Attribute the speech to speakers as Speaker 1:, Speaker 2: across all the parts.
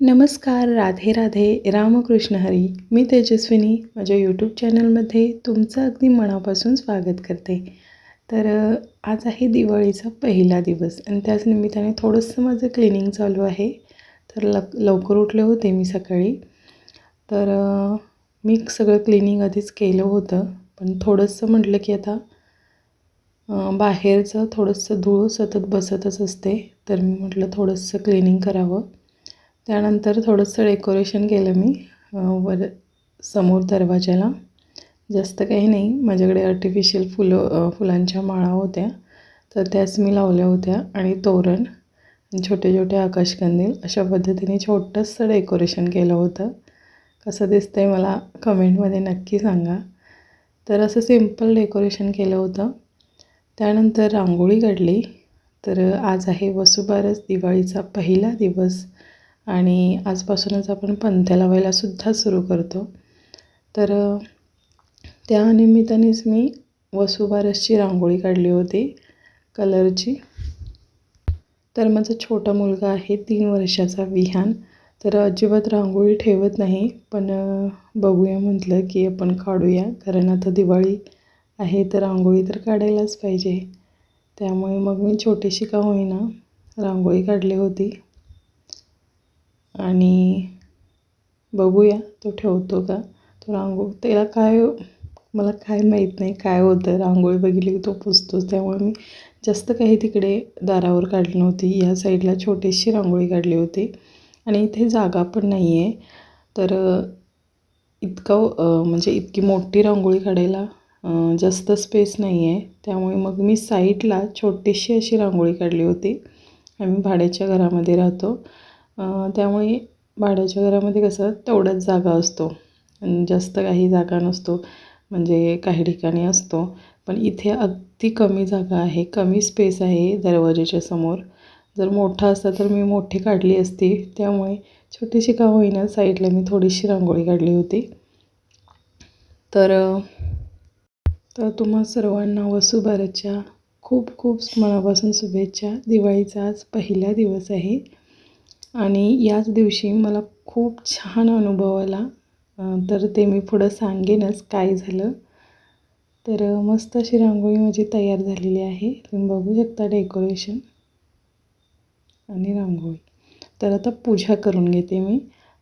Speaker 1: नमस्कार राधे राधे रामकृष्ण हरी. मी तेजस्विनी. माझ्या यूट्यूब चॅनलमध्ये तुमचं अगदी मनापासून स्वागत करते. तर आज आहे दिवाळीचा पहिला दिवस आणि त्याच निमित्ताने थोडंसं माझं क्लिनिंग चालू आहे. तर लक लवकर उठले होते मी सकाळी. तर मी सगळं क्लिनिंग आधीच केलं होतं. पण थोडंसं म्हटलं की आता बाहेरचं थोडंसं धूळ सतत बसतच असते. तर मी म्हटलं थोडंसं क्लिनिंग करावं. त्यानंतर थोडंसं डेकोरेशन केलं मी वर समोर दरवाज्याला. जास्त काही नाही माझ्याकडे आर्टिफिशियल फुलं फुलांच्या माळा होत्या. तर त्याच मी लावल्या होत्या आणि तोरण छोटे छोटे आकाशकंदील अशा पद्धतीने छोटंसं डेकोरेशन केलं होतं. कसं दिसतंय मला कमेंटमध्ये नक्की सांगा. तर असं सिंपल डेकोरेशन केलं होतं. त्यानंतर रांगोळी काढली. तर आज आहे वसुबारस दिवाळीचा पहिला दिवस. आणि आजपासूनच आपण पंत्या लावायला सुद्धा सुरू करतो. तर त्या निमित्तानेच मी वसुबारसची रांगोळी काढली होती कलरची. तर माझा छोटा मुलगा आहे तीन वर्षाचा विहान. तर अजिबात रांगोळी ठेवत नाही पण बघूया म्हटलं की आपण काढूया. कारण आता दिवाळी आहे तर रांगोळी तर काढायलाच पाहिजे. त्यामुळे मग मी छोटीशी का होईना रांगोळी काढली होती. आणि बघूया तो ठेवतो का? तो रांगोळी त्याला काय मला काय माहीत नाही काय होतं. रांगोळी बघितली की तो पुसतोच. त्यामुळे मी जास्त काही तिकडे दारावर काढली नव्हती. या साईडला छोटीशी रांगोळी काढली होती. आणि इथे जागा पण नाही आहे तर इतकं म्हणजे इतकी मोठी रांगोळी काढायला जास्त स्पेस नाही आहे त्यामुळे मग मी साईडला छोटीशी अशी रांगोळी काढली होती. आम्ही भाड्याच्या घरामध्ये राहतो. त्यामुळे भाड्याच्या घरामध्ये कसं तेवढ्याच जागा असतो. आणि जास्त काही जागा नसतो. म्हणजे काही ठिकाणी असतो. पण इथे अगदी कमी जागा आहे. कमी स्पेस आहे दरवाजाच्या समोर. जर मोठा असता तर मी मोठी काढली असती. त्यामुळे छोटीशी का होईना साईडला मी थोडीशी रांगोळी काढली होती. तर तर तुम्हा सर्वांना वसुबाराच्या खूप खूप मनापासून शुभेच्छा. दिवाळीचा आज पहिला दिवस आहे. आणि याच दिवशी मला खूप छान अनुभव आला. तर ते मी पुढं सांगेनच काय झालं. तर मस्त अशी रांगोळी माझी तयार झालेली आहे. तुम्ही बघू शकता डेकोरेशन आणि रांगोळी. तर आता पूजा करून घेते मी.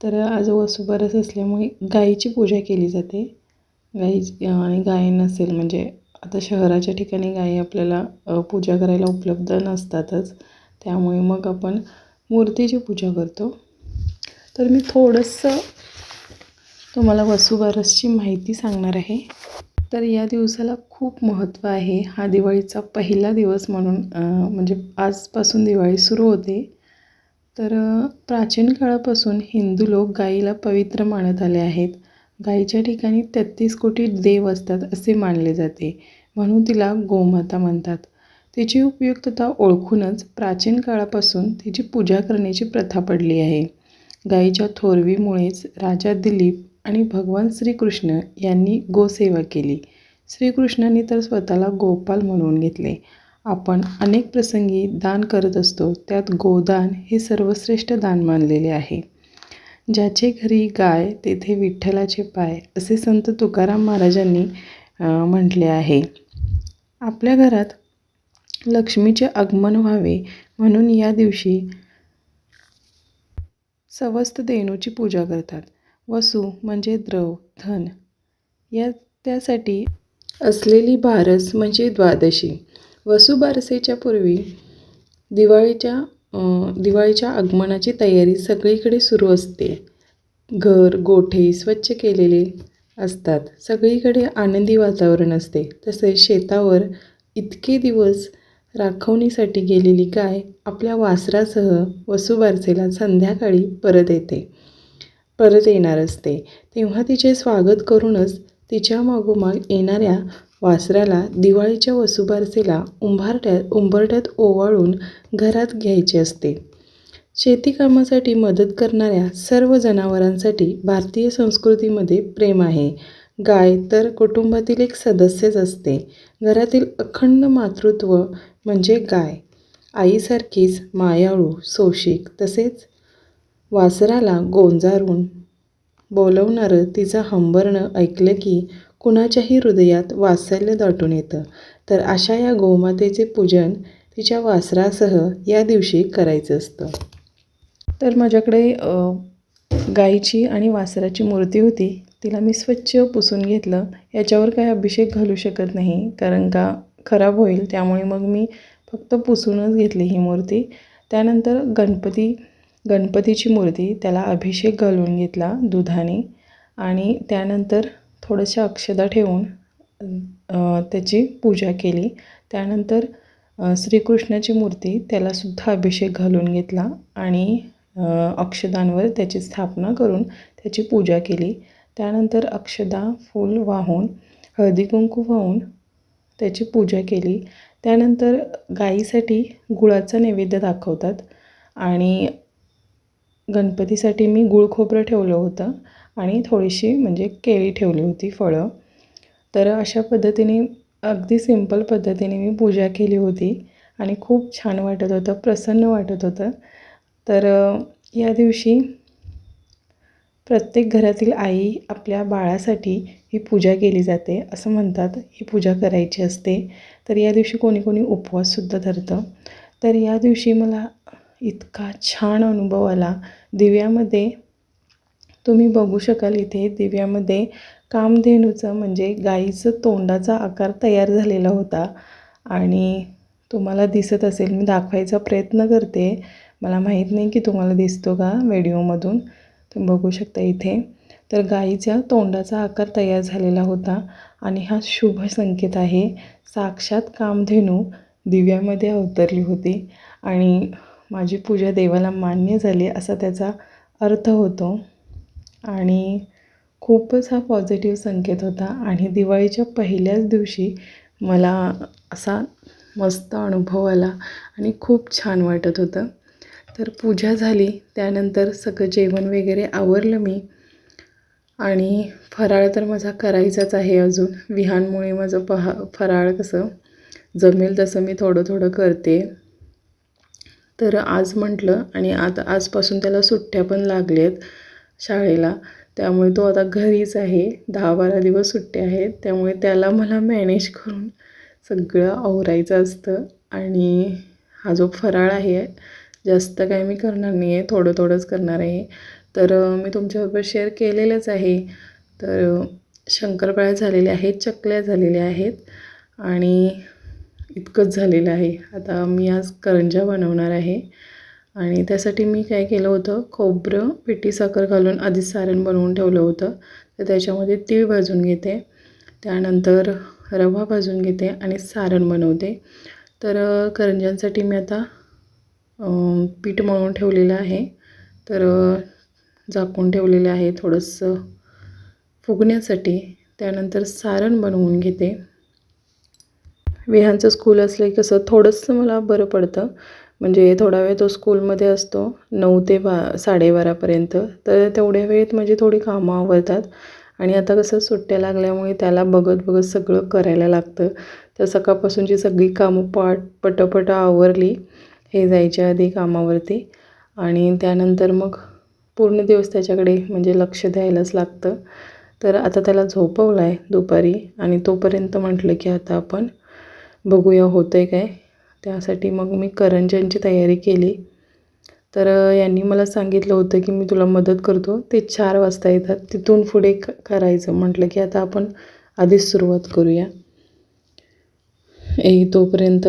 Speaker 1: तर आज वसुबारस असल्यामुळे गाईची पूजा केली जाते. गाई आणि गाय नसेल म्हणजे आता शहराच्या ठिकाणी गाई आपल्याला पूजा करायला उपलब्ध नसतातच. त्यामुळे मग आपण मूर्तीची पूजा करतो. तर मी थोडंसं तुम्हाला वसुबारसची माहिती सांगणार आहे. तर या दिवसाला खूप महत्त्व आहे. हा दिवाळीचा पहिला दिवस म्हणून म्हणजे आजपासून दिवाळी सुरू होते. तर प्राचीन काळापासून हिंदू लोक गाईला पवित्र मानत आले आहेत. गाईच्या ठिकाणी तेहतीस कोटी देव असतात असे मानले जाते. म्हणून तिला गोमाता म्हणतात. तिची उपयुक्तता ओळखूनच प्राचीन काळापासून तिची पूजा करण्याची प्रथा पडली आहे. गाईच्या थोरवीमुळेच राजा दिलीप आणि भगवान श्रीकृष्ण यांनी गोसेवा केली. श्रीकृष्णांनी तर स्वतःला गोपाल म्हणून घेतले. आपण अनेक प्रसंगी दान करत असतो त्यात गोदान हे सर्वश्रेष्ठ दान मानलेले आहे. ज्याचे घरी गाय तेथे विठ्ठलाचे पाय असे संत तुकाराम महाराजांनी म्हटले आहे. आपल्या घरात लक्ष्मीचे आगमन व्हावे म्हणून या दिवशी सवस्त देणूची पूजा करतात. वसू म्हणजे द्रव धन. या त्यासाठी असलेली बारस म्हणजे द्वादशी. वसुबारसेच्या पूर्वी दिवाळीच्या दिवाळीच्या आगमनाची तयारी सगळीकडे सुरू असते. घर गोठे स्वच्छ केलेले असतात. सगळीकडे आनंदी वातावरण असते. तसेच शेतावर इतके दिवस राखवणीसाठी गेलेली गाय आपल्या वासरासह वसुबारसेला संध्याकाळी परत येते. परत येणार असते. तेव्हा तिचे स्वागत करूनच तिच्या मागोमाग येणाऱ्या वासराला दिवाळीच्या वसुबारसेला उंभारट्यात उंबरट्यात ओवाळून घरात घ्यायचे असते. शेतीकामासाठी मदत करणाऱ्या सर्व जनावरांसाठी भारतीय संस्कृतीमध्ये प्रेम आहे. गाय तर कुटुंबातील एक सदस्यच असते. घरातील अखंड मातृत्व म्हणजे गाय आईसारखीच मायाळू सोशिक तसेच वासराला गोंजारून बोलवणारं तिचं हंबरणं ऐकलं की कुणाच्याही हृदयात वात्सल्य दाटून येतं. तर अशा या गोमातेचे पूजन तिच्या वासरासह या दिवशी करायचं असतं. तर माझ्याकडे गाईची आणि वासराची मूर्ती होती. तिला मी स्वच्छ पुसून घेतलं. याच्यावर काही अभिषेक घालू शकत नाही कारण का खराब होईल त्यामुळे मग मी फक्त पुसूनच घेतली ही मूर्ती. त्यानंतर गणपती गणपतीची मूर्ती त्याला अभिषेक घालून घेतला दुधाने. आणि त्यानंतर थोडंशा अक्षदा ठेवून त्याची पूजा केली. त्यानंतर श्रीकृष्णाची मूर्ती त्यालासुद्धा अभिषेक घालून घेतला आणि अक्षदांवर त्याची स्थापना करून त्याची पूजा केली. त्यानंतर अक्षदा फूल वाहून हळदी कुंकू वाहून त्याची पूजा केली. त्यानंतर गाईसाठी गुळाचा नैवेद्य दाखवतात. आणि गणपतीसाठी मी गुळ खोबरं ठेवलं होतं. आणि थोडीशी म्हणजे केळी ठेवली होती फळं. तर अशा पद्धतीने अगदी सिंपल पद्धतीने मी पूजा केली होती. आणि खूप छान वाटत होतं प्रसन्न वाटत होतं. तर या दिवशी प्रत्येक घरातील आई आपल्या बाळासाठी ही पूजा केली जाते असं म्हणतात. ही पूजा करायची असते. तर या दिवशी कोणी कोणी उपवाससुद्धा धरतं. तर या दिवशी मला इतका छान अनुभव आला. दिव्यामध्ये तुम्ही बघू शकाल इथे दिव्यामध्ये कामधेनूचं म्हणजे गाईचं तोंडाचा आकार तयार झालेला होता. आणि तुम्हाला दिसत असेल मी दाखवायचा प्रयत्न करते. मला माहीत नाही की तुम्हाला दिसतो का व्हिडिओमधून. तुम्ही बघू शकता इथे. तर गाईच्या तोंडाचा आकार तयार झालेला होता आणि हा शुभ संकेत आहे. साक्षात कामधेनू दिव्यामध्ये अवतरली होती आणि माझी पूजा देवाला मान्य झाली असा त्याचा अर्थ होतो. आणि खूपच हा पॉझिटिव्ह संकेत होता आणि दिवाळीच्या पहिल्याच दिवशी मला असा मस्त अनुभव आला आणि खूप छान वाटत होतं. तर पूजा झाली. त्यानंतर सगळं जेवण वगैरे आवरलं मी. आणि फराळ तर माझा करायचाच आहे अजून. विहानमुळे माझं पहा फराळ कसं जमेल तसं मी थोडं थोडं करते. तर आज म्हटलं आणि आता आजपासून त्याला सुट्ट्या पण लागल्या आहेत शाळेला. त्यामुळे तो आता घरीच आहे. दहा बारा दिवस सुट्टे आहेत. त्यामुळे त्याला मला मॅनेज करून सगळं आवरायचं असतं. आणि हा जो फराळ आहे जास्त काय मी करणार नाही आहे थोडं थोडंच करणार आहे. तर मी तुमच्याबरोबर शेअर केलेलंच आहे. तर शंकरपाळ्या झालेल्या आहेत चकल्या झालेल्या आहेत आणि इतकंच झालेलं आहे. आता मी आज करंजा बनवणार आहे. आणि त्यासाठी मी काय केलं होतं खोबरं पिठी साखर घालून आधीच सारण बनवून ठेवलं होतं. तर त्याच्यामध्ये तीळ भाजून घेते. त्यानंतर रवा भाजून घेते आणि सारण बनवते. तर करंज्यांसाठी मी आता पीठ मळून ठेवलेलं आहे. तर झाकून ठेवलेलं आहे थोडंसं फुगण्यासाठी. त्यानंतर सारण बनवून घेते. विहांचं स्कूल असलं की कसं थोडंसं मला बरं पडतं. म्हणजे थोडा वेळ तो स्कूलमध्ये असतो नऊ ते बा साडेबारापर्यंत. तर तेवढ्या वेळेत म्हणजे थोडी कामं आवरतात. आणि आता कसं सुट्ट्या लागल्यामुळे त्याला बघत बघत सगळं करायला लागतं. तर सकाळपासूनची सगळी कामं पाट पटपट आवरली. हे जायच्या आधी कामावरती. आणि त्यानंतर मग पूर्ण दिवस त्याच्याकडे म्हणजे लक्ष द्यायलाच लागतं. तर आता त्याला झोपवलं आहे दुपारी आणि तोपर्यंत म्हटलं की आता आपण बघूया होतं आहे काय. त्यासाठी मग मी करंज्यांची तयारी केली. तर यांनी मला सांगितलं होतं की मी तुला मदत करतो. ते चार वाजता येतात. तिथून पुढे क करायचं. म्हटलं की आता आपण आधीच सुरुवात करूया. ए तोपर्यंत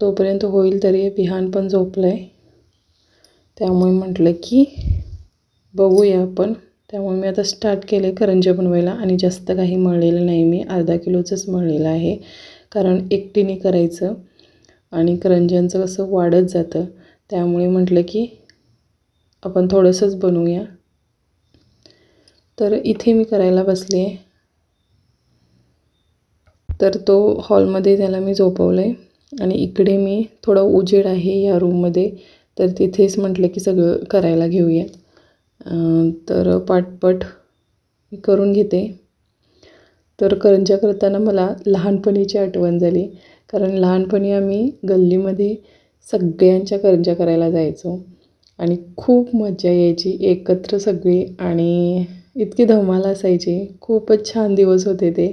Speaker 1: तोपर्यंत होईल तरी विहान पण झोपलं आहे त्यामुळे म्हटलं की बघूया आपण. त्यामुळे मी आता स्टार्ट केलं आहे करंज्या बनवायला आणि जास्त काही मळलेलं नाही मी. अर्धा किलोचंच मळलेलं आहे. कारण एकटीने करायचं आणि करंज्यांचं कसं वाढत जातं. त्यामुळे म्हटलं की आपण थोडंसंच बनवूया. तर इथे मी करायला बसले आहे तर तो हॉलमध्ये त्याला मी झोपवलं आहे आणि इकडे मी थोडा उजेड आहे या रूममध्ये. तर तिथेच म्हटलं की सगळं करायला घेऊया. तर पाटपट मी करून घेते. तर करंज्या करताना मला लहानपणीची आठवण झाली. कारण लहानपणी आम्ही गल्लीमध्ये सगळ्यांच्या करंज्या करायला जायचो. आणि खूप मजा यायची. एकत्र सगळी आणि इतकी धमाल असायची. खूपच छान दिवस होते ते.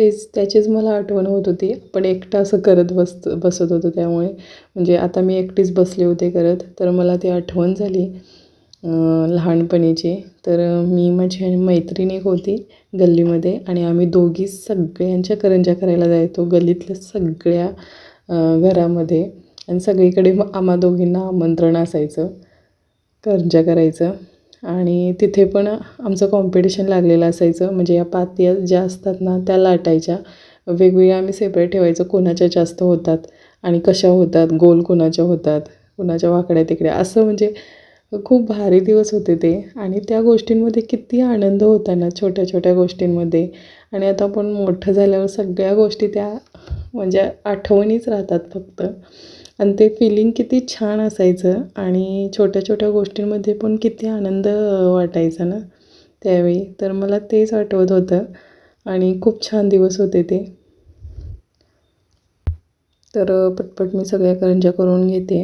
Speaker 1: तेच त्याचीच मला आठवण होत होती. पण एकटं असं करत बसत बसत होतो त्यामुळे. म्हणजे आता मी एकटीच बसले होते करत तर मला ती आठवण झाली लहानपणीची. तर मी माझी मैत्रीण एक होती गल्लीमध्ये आणि आम्ही दोघी सगळ्यांच्या करंज्या करायला जायचो गल्लीतल्या सगळ्या घरामध्ये. आणि सगळीकडे मग आम्हा दोघींना आमंत्रण असायचं करंज्या करायचं. आणि तिथे पण आमचं कॉम्पिटिशन लागलेलं असायचं. म्हणजे या पात्या ज्या असतात ना त्या लाटायच्या. वेगवेगळ्या आम्ही सेपरेट ठेवायचं कोणाच्या जास्त होतात आणि कशा होतात गोल कोणाच्या होतात कुणाच्या वाकड्या तिकड्या. असं म्हणजे खूप भारी दिवस होते ते. आणि त्या गोष्टींमध्ये किती आनंद होता ना छोट्या छोट्या गोष्टींमध्ये. आणि आता आपण मोठं झाल्यावर सगळ्या गोष्टी त्या म्हणजे आठवणीच राहतात फक्त. आणि ते फिलिंग किती छान असायचं. आणि छोट्या छोट्या गोष्टींमध्ये पण किती आनंद वाटायचा ना त्यावेळी. तर मला तेच आठवत होतं. आणि खूप छान दिवस होते ते. तर पटपट मी सगळ्या करंजा करून घेते.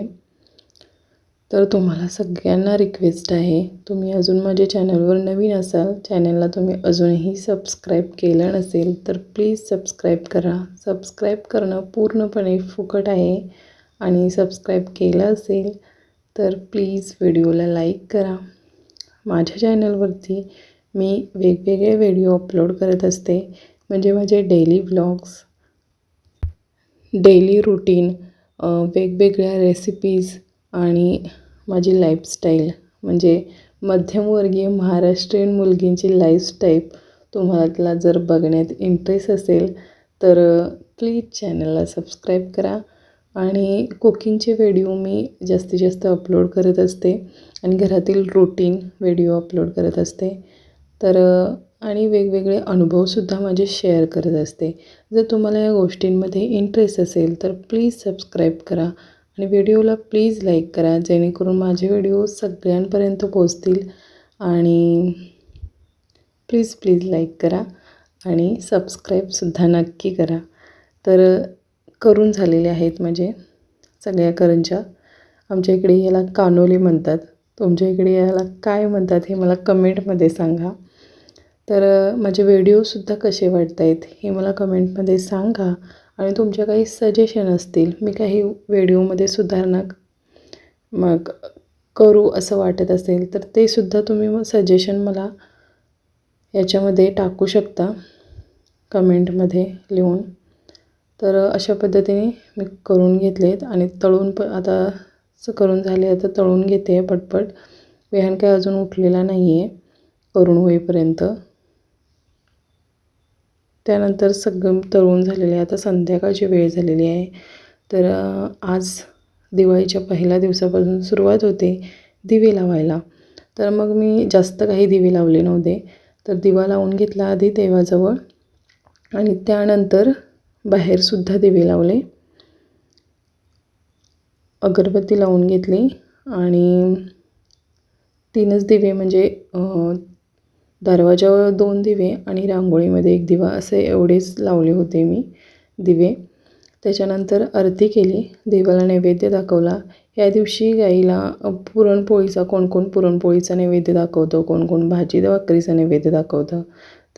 Speaker 1: तर तुम्हाला सगळ्यांना रिक्वेस्ट आहे. तुम्ही अजून माझ्या चॅनलवर नवीन असाल चॅनलला तुम्ही अजूनही सबस्क्राईब केलं नसेल तर प्लीज सबस्क्राईब करा. सबस्क्राईब करणं पूर्णपणे फुकट आहे. आणि सबस्क्राईब केलं असेल तर प्लीज व्हिडिओला लाईक करा. माझ्या चॅनलवरती मी वेगवेगळे व्हिडिओ अपलोड करत असते. म्हणजे माझे डेली ब्लॉग्स डेली रुटीन वेगवेगळ्या रेसिपीज आणि माझी लाईफस्टाईल म्हणजे मध्यमवर्गीय महाराष्ट्रीयन मुलगींची लाईफस्टाईल तुम्हाला जर बघण्यात इंटरेस्ट असेल तर प्लीज चॅनलला सबस्क्राईब करा. आणि कुकिंगचे व्हिडिओ मी जास्तीत जास्त अपलोड करत असते आणि घरातील रुटीन व्हिडिओ अपलोड करत असते. तर आणि वेगवेगळे अनुभवसुद्धा माझे शेअर करत असते. जर तुम्हाला या गोष्टींमध्ये इंटरेस्ट असेल तर प्लीज सबस्क्राईब करा आणि व्हिडिओला प्लीज लाईक करा जेणेकरून माझे व्हिडिओ सगळ्यांपर्यंत पोचतील आणि प्लीज प्लीज लाईक करा आणि सबस्क्राईबसुद्धा नक्की करा. तर करून झालेले आहेत म्हणजे सगळ्या करंज्या आमच्या इकडे याला कानोली म्हणतात. तुमच्या इकडे याला काय म्हणतात हे मला कमेंटमध्ये सांगा. तर माझे व्हिडिओसुद्धा कसे वाटत आहेत हे मला कमेंटमध्ये सांगा. आणि तुमच्या काही सजेशन असतील मी काही व्हिडिओमध्ये सुधारणा मग करू असं वाटत असेल तर ते सुद्धा तुम्ही मग सजेशन मला याच्यामध्ये टाकू शकता कमेंटमध्ये लिहून. तर अशा पद्धतीने मी करून घेतलेत आणि तळून प आता करून झाले आता तळून घेते पटपट. विहान काय अजून उठलेला नाही आहे करून होईपर्यंत. त्यानंतर सगळं तळून झालेलं आहे. आता संध्याकाळची वेळ झालेली आहे. तर आज दिवाळीच्या पहिल्या दिवसापासून सुरुवात होते दिवे लावायला. तर मग मी जास्त काही दिवे लावले नव्हते. तर दिवा लावून घेतला आधी देवाजवळ आणि त्यानंतर बाहेरसुद्धा दिवे लावले. अगरबत्ती लावून घेतली आणि तीनच दिवे म्हणजे दरवाजावर दोन दिवे आणि रांगोळीमध्ये एक दिवा असे एवढेच लावले होते मी दिवे. त्याच्यानंतर आरती केली देवाला नैवेद्य दाखवला. या दिवशी गाईला पुरणपोळीचा कोण कोण पुरणपोळीचा नैवेद्य दाखवतो कोण कोण भाजी भाकरीचा नैवेद्य दाखवतं.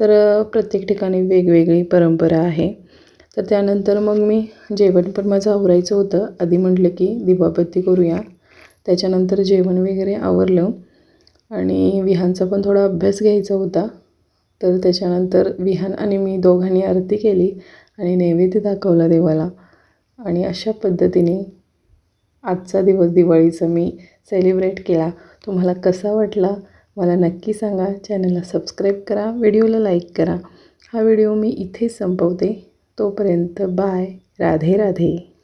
Speaker 1: तर प्रत्येक ठिकाणी वेगवेगळी परंपरा आहे. तर त्यानंतर मग मी जेवण पण माझं आवरायचं होतं. आधी म्हटलं की दिवाबत्ती करूया. त्याच्यानंतर जेवण वगैरे आवरलं. आणि विहानचा पण थोडा अभ्यास घ्यायचा होता. तर त्याच्यानंतर विहान आणि मी दोघांनी आरती केली आणि नैवेद्य दाखवला देवाला. आणि अशा पद्धतीने आजचा दिवस दिवाळीचा मी सेलिब्रेट केला. तुम्हाला कसा वाटला मला नक्की सांगा. चॅनलला सबस्क्राईब करा. व्हिडिओला लाईक करा. हा व्हिडिओ मी इथेच संपवते. तोपर्यंत बाय. राधे राधे.